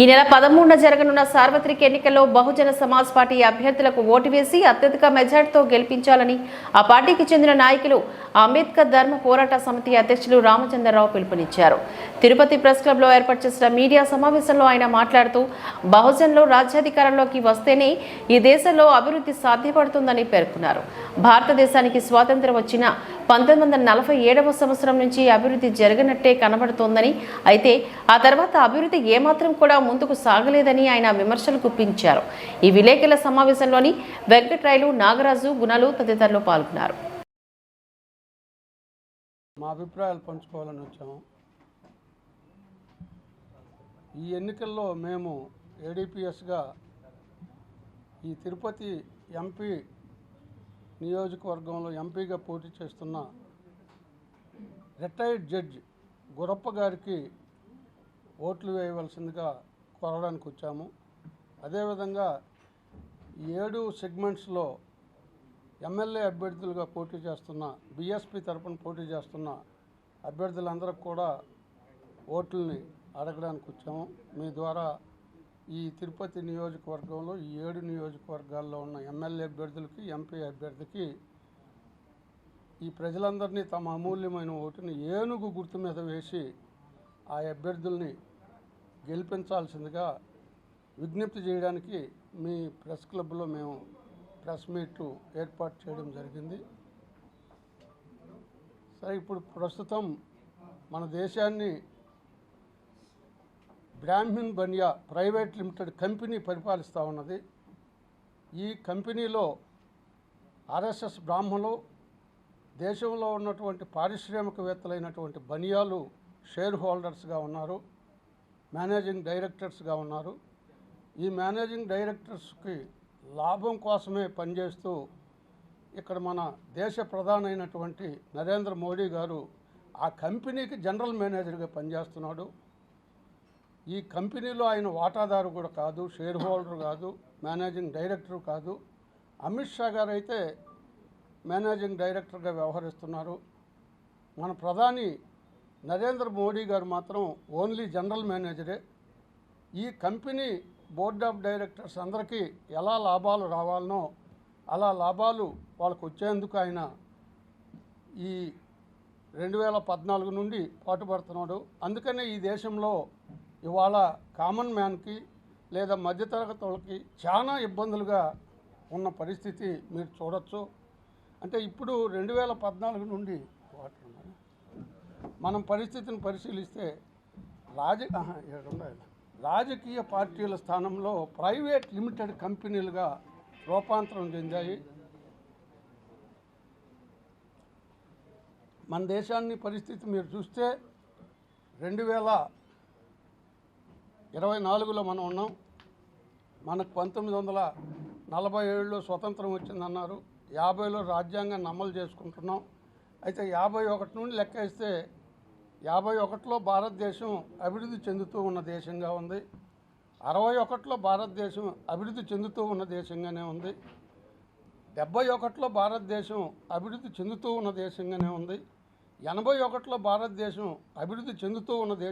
ఈ నెల పదమూడున జరగనున్న సార్వత్రిక ఎన్నికల్లో బహుజన సమాజ్ పార్టీ అభ్యర్థులకు ఓటు వేసి అత్యధిక మెజార్టీతో గెలిపించాలని ఆ పార్టీకి చెందిన నాయకులు అంబేద్కర్ ధర్మ పోరాట సమితి అధ్యక్షులు రామచంద్రరావు పిలుపునిచ్చారు. తిరుపతి ప్రెస్ క్లబ్లో ఏర్పాటు చేసిన మీడియా సమావేశంలో ఆయన మాట్లాడుతూ బహుజన్లో రాజ్యాధికారంలోకి వస్తేనే ఈ దేశంలో అభివృద్ధి సాధ్యపడుతుందని పేర్కొన్నారు. భారతదేశానికి స్వాతంత్ర్యం వచ్చిన పంతొమ్మిది వందల నలభై ఏడవ సంవత్సరం నుంచి అభివృద్ధి జరగనట్టే కనబడుతోందని. అయితే ఆ తర్వాత అభివృద్ధి ఏమాత్రం కూడా ముందుకు సాగలేదని ఆయన విమర్శలు గుప్పించారు. ఈ విలేకరుల సమావేశంలోని వెంకట్రాయలు నాగరాజు గుణాలు తదితరులు పాల్గొన్నారు. మా అభిప్రాయాలు పంచుకోవాలని వచ్చాము. ఈ ఎన్నికల్లో మేము ఏడీపీఎస్గా ఈ తిరుపతి ఎంపీ నియోజకవర్గంలో ఎంపీగా పోటీ చేస్తున్న రిటైర్డ్ జడ్జ్ గురప్ప గారికి ఓట్లు వేయవలసిందిగా కోరడానికి వచ్చాము. అదేవిధంగా ఈ ఏడు సెగ్మెంట్స్లో ఎమ్మెల్యే అభ్యర్థులుగా పోటీ చేస్తున్న బీఎస్పీ తరపున పోటీ చేస్తున్న అభ్యర్థులందరికి కూడా ఓట్లని అడగడానికి వచ్చాము. మీ ద్వారా ఈ తిరుపతి నియోజకవర్గంలో ఈ ఏడు నియోజకవర్గాల్లో ఉన్న ఎమ్మెల్యే అభ్యర్థులకి ఎంపీ అభ్యర్థికి ఈ ప్రజలందరినీ తమ అమూల్యమైన ఓటుని ఏనుగు గుర్తు మీద వేసి ఆ అభ్యర్థుల్ని గెలిపించాల్సిందిగా విజ్ఞప్తి చేయడానికి మీ ప్రెస్ క్లబ్లో మేము ప్రెస్ మీట్ ఏర్పాటు చేయడం జరిగింది. సరే ఇప్పుడు ప్రస్తుతం మన దేశాన్ని Brahmin Bania private limited company పరిపాలిస్తూ ఉన్నది. ఈ కంపెనీలో ఆర్ఎస్ఎస్ బ్రాహ్మణులు దేశంలో ఉన్నటువంటి పారిశ్రామికవేత్తలైనటువంటి బనియాలు షేర్ హోల్డర్స్గా ఉన్నారు మేనేజింగ్ డైరెక్టర్స్గా ఉన్నారు. ఈ మేనేజింగ్ డైరెక్టర్స్కి లాభం కోసమే పనిచేస్తూ ఇక్కడ మన దేశ ప్రధానైనటువంటి నరేంద్ర మోడీ గారు ఆ కంపెనీకి జనరల్ మేనేజర్గా పనిచేస్తున్నాడు. ఈ కంపెనీలో ఆయన వాటాదారు కూడా కాదు షేర్ హోల్డర్ కాదు మేనేజింగ్ డైరెక్టర్ కాదు. అమిత్ షా గారు అయితే మేనేజింగ్ డైరెక్టర్గా వ్యవహరిస్తున్నారు. మన ప్రధాని నరేంద్ర మోడీ గారు మాత్రం ఓన్లీ జనరల్ మేనేజరే. ఈ కంపెనీ బోర్డ్ ఆఫ్ డైరెక్టర్స్ అందరికీ ఎలా లాభాలు రావాలనో అలా లాభాలు వాళ్ళకు వచ్చేందుకు ఆయన ఈ రెండు వేల పద్నాలుగు నుండి పాటుపడుతున్నాడు. అందుకనే ఈ దేశంలో ఇవాళ కామన్ మ్యాన్కి లేదా మధ్యతరగతి వాళ్ళకి చాలా ఇబ్బందులుగా ఉన్న పరిస్థితి మీరు చూడొచ్చు. అంటే ఇప్పుడు రెండు వేల పద్నాలుగు నుండి మనం పరిస్థితిని పరిశీలిస్తే రాజ రాజకీయ పార్టీల స్థానంలో ప్రైవేట్ లిమిటెడ్ కంపెనీలుగా రూపాంతరం చెందాయి. మన దేశాన్ని పరిస్థితి మీరు చూస్తే రెండు వేల ఇరవై నాలుగులో మనం ఉన్నాం. మనకు పంతొమ్మిది వందల నలభై ఏడులో స్వతంత్రం వచ్చిందన్నారు. యాభైలో రాజ్యాంగాన్ని అమలు చేసుకుంటున్నాం. అయితే యాభై ఒకటి నుండి లెక్క వేస్తే యాభై ఒకటిలో భారతదేశం అభివృద్ధి చెందుతూ ఉన్న దేశంగా ఉంది. అరవై ఒకటిలో భారతదేశం అభివృద్ధి చెందుతూ ఉన్న దేశంగానే ఉంది. డెబ్బై ఒకటిలో భారతదేశం అభివృద్ధి చెందుతూ ఉన్న దేశంగానే ఉంది. ఎనభై ఒకటిలో భారతదేశం అభివృద్ధి చెందుతూ ఉన్న దేశం